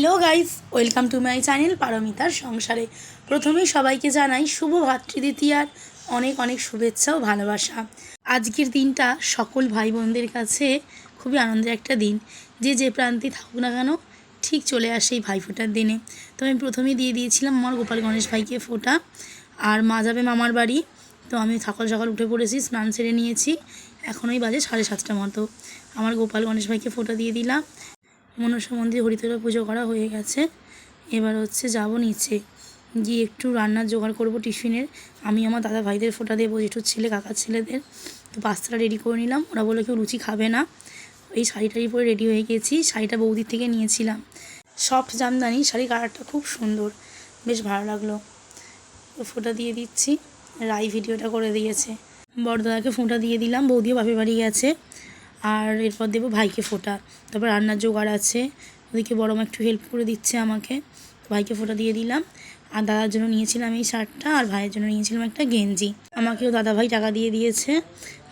Hello guys, welcome to my channel পারমিতার সংসারে। প্রথমেই সবাইকে জানাই শুভ ভাতৃদ্বিতীয়ার অনেক অনেক শুভেচ্ছা ও ভালোবাসা। আজকের দিনটা সকল ভাই বোনদের কাছে খুবই আনন্দের একটা দিন। যে যে প্রান্তে থাকুক না কেন, ঠিক চলে আসে এই ভাইফোঁটার দিনে। তো আমি প্রথমেই দিয়ে দিয়েছিলাম আমার গোপাল গণেশ ভাইকে ফোঁটা, আর মা যাবে মামার বাড়ি। তো আমি সকাল সকাল উঠে পড়েছি, স্নান সেরে নিয়েছি। এখনই বাজে সাড়ে সাতটা মতো। আমার গোপাল গণেশ ভাইকে ফোঁটা দিয়ে দিলাম। মনসা মন্দির হরিতলা পুজো করা হয়ে গেছে। এবার হচ্ছে যাব নিচে। গিয়ে একটু রান্নার জোগাড় করব টিফিনের। আমি আমার দাদা ভাইদের ফোটা দেবো জেঠুর ছেলে, কাকার ছেলেদের। তো পাস্তাটা রেডি করে নিলাম। ওরা বলে কেউ লুচি খাবে না। এই শাড়ি টাড়ি পরে রেডি হয়ে গেছি। শাড়িটা বৌদির থেকে নিয়েছিলাম। সফট জামদানি শাড়ি কালারটা খুব সুন্দর। বেশ ভালো লাগল। তো ফোঁটা দিয়ে দিচ্ছি। রাই ভিডিওটা করে দিয়েছে। বড়দাদাকে ফোঁটা দিয়ে দিলাম। বৌদিও বাপের বাড়ি গেছে। আর এরপর দেবো ভাইকে ফোঁটা। তারপর রান্নার জোগাড় আছে। ওদিকে বড় মা একটু হেল্প করে দিচ্ছে আমাকে। ভাইকে ফোঁটা দিয়ে দিলাম। আর দাদার জন্য নিয়েছিলাম এই শার্টটা আর ভাইয়ের জন্য নিয়েছিলাম একটা গেঞ্জি। আমাকেও দাদা ভাই টাকা দিয়ে দিয়েছে।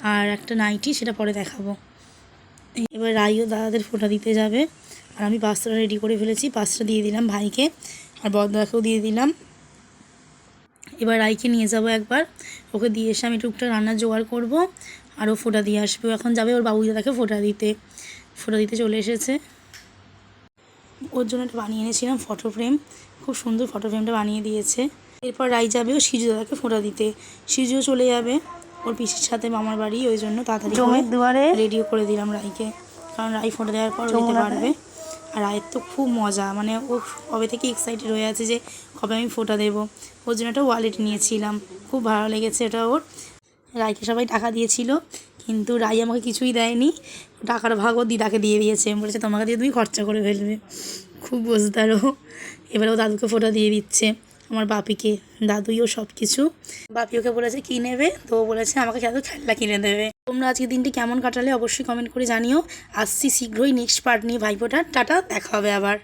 আর একটা নাইটি, সেটা পরে দেখাবো। এবার রাইও দাদাদের ফোঁটা দিতে যাবে। আর আমি পাস্তাটা রেডি করে ফেলেছি। পাস্তা দিয়ে দিলাম ভাইকে। আর বড়দাকেও দিয়ে দিলাম। এবার রাইকে নিয়ে যাব একবার। ওকে দিয়ে এসে আমি টুকটাক রান্নার জোগাড় করব। আর ফোটা দিয়ে আসবে। এখন যাবে ওর বাবু দাদাকে ফোঁটা দিতে। ফোটা দিতে চলে এসেছে। ওর জন্য একটা বানিয়ে এনেছিলাম ফটো ফ্রেম। খুব সুন্দর ফটো ফ্রেমটা বানিয়ে দিয়েছে। এরপর রাই যাবে ও সিজু দাদাকে ফোটা দিতে। সিজুও চলে যাবে। ওর পিসির সাথে মামার বাড়ি ওই জন্য তাড়াতাড়ি দুয়ারে রেডিও করে দিলাম রাইকে। কারণ রাই ফোঁটা দেওয়ার পর যমুনাতে। পারবে। আর রায়ের তো খুব মজা। মানে ও কবে থেকে এক্সাইটেড হয়ে আছে যে কবে আমি ফোটা দেবো। ওর জন্য একটা ওয়ালেট নিয়েছিলাম। খুব ভালো লেগেছে এটা ওর। রায়কে সবাই টাকা দিয়েছিল, কিন্তু রাই আমাকে কিছুই দেয়নি। টাকার ভাগও দিদাকে দিয়ে দিয়েছে। বলেছে, তোমাকে দিয়ে তুমি খরচা করে ফেলবে। খুব বোঝদারও এবার ও দাদুকে ফোটা দিয়ে দিচ্ছে, আমার বাপিকে। দাদুইও সব কিছু বাপি ওকে বলেছে, কী নেবে? তো বলেছে, আমাকে শুধু খেলনা কিনে দেবে। তোমরা আজকে দিনটি কেমন কাটালে অবশ্যই কমেন্ট করে জানিও। আসছি শীঘ্রই নেক্সট পার্ট নিয়ে। ভাইফোঁটার টাটা, দেখা হবে আবার।